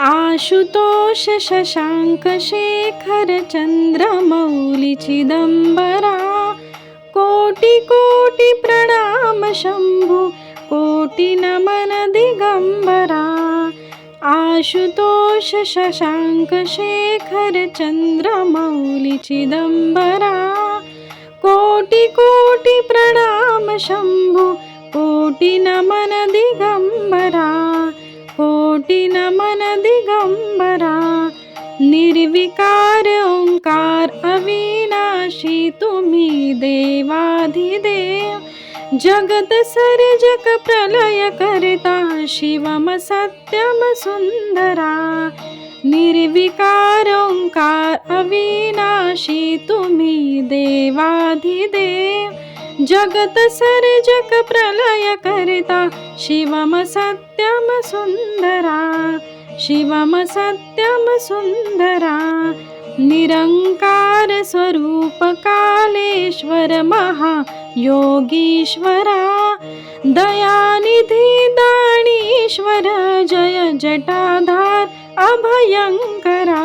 आशुतोष शशांक शेखर चंद्रमौली चिदंबरा कोटी कोटी प्रणाम शंभू कोटी नमन दिगंबरा। आशुतोष शशांक शेखर चंद्रमौली चिदंबरा कोटी कोटी प्रणाम शंभू कोटी नमन दिगंबरा कोटी न निर्विकार ओंकार अविनाशी तुम्ही देवाधिदेव. जगत सर्जक प्रलय करता शिवम सत्यम सुंदरा. निर्विकार ओंकार अविनाशी तुम्ही देवाधिदेव. जगत सर्जक प्रलय करता शिवम सत्यम सुंदरा शिवम सत्यम सुंदरा निरंकार स्वरूप कालेश्वर महा योगीश्वरा दयानिधी दाणीश्वर जय जटाधार अभयंकरा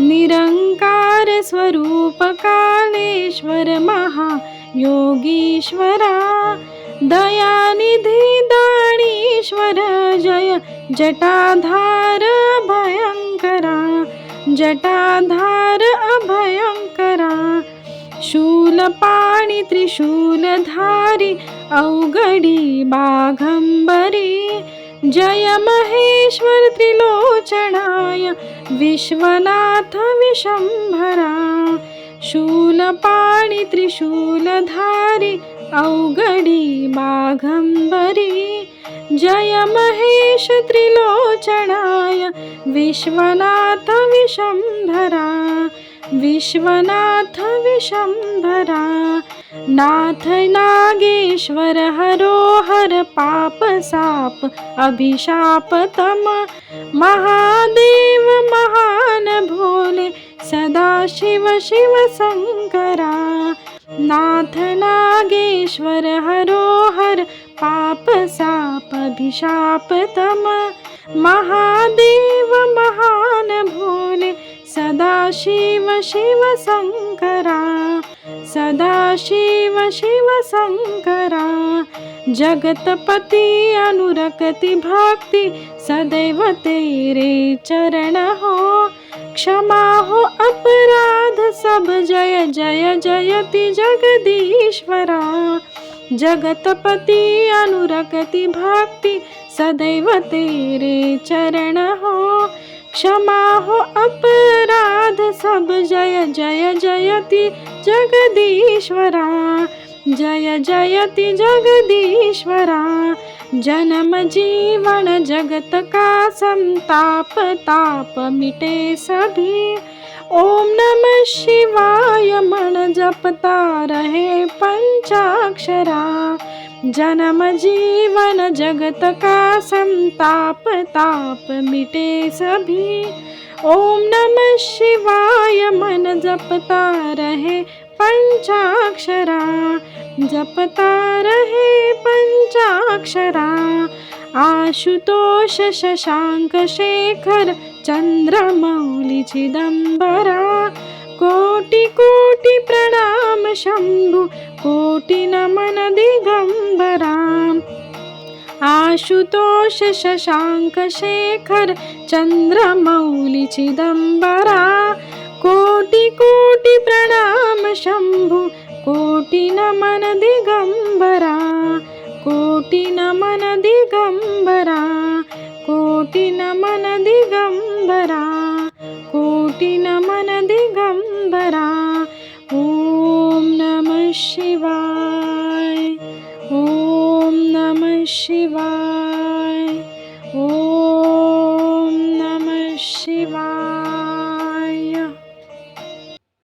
निरंकार स्वरूप कालेश्वर महा योगीश्वरा दयानिधी दाणीश्वर जय जटाधार भयंकरा जटाधार अभयंकरा शूलपाणी त्रिशूलधारी अवघडी बाघंबरी जय महेश्वर त्रिलोचनाय विश्वनाथ विशंभरा शूलपाणी त्रिशूलधारी अवघडी बाघंबरी. जय महेश त्रिलोचनाय विश्वनाथ विशंभरा. विश्वनाथ विशंभरा. नाथ नागेश्वर हरोहर पाप साप अभिशाप तम महादेव सदाशिव शिव शंकरा नाथ नागेश्वर हरोहर पाप साप अभिशाप तम। महादेव महान भोले सदाशिव शिव शंकरा सदाशिव शिव शंकरा जगतपती अनुरक्ति भक्ति सदैव तेरे चरण हो क्षमा हो अपराध सब जय जय जयति जगदीश्वरा। जगतपति अनुरगति भक्ति सदैव तेरे चरण हो। क्षमा हो अपराध सब जय जय जयति जगदीश्वरा। जय जयति जगदीश्वरा. जन्म जीवन जगत का संताप ताप मिटे सभी. ओम नमः शिवाय मन जपता रहे पंचाक्षरा. जन्म जीवन जगत का संताप ताप मिटे सभी. ओम नमः शिवाय मन जपता रहे पंचाक्षरा जपता रहे पंचाक्षरा। आशुतोष शशांक शेखर चंद्रमौली चिदंबरा। कोटि कोटि प्रणाम शंभु कोटि नमन दिगंबरा। आशुतोष शशांक शेखर चंद्रमौली चिदंबरा। को कोटि प्रणाम शंभु कोटि नमन दिगंबरा कोटि नमन दिगंबरा कोटि नमन दिगंबरा कोटि नमन दिगंबरा ओम नमः शिवाय ओम नमः शिवाय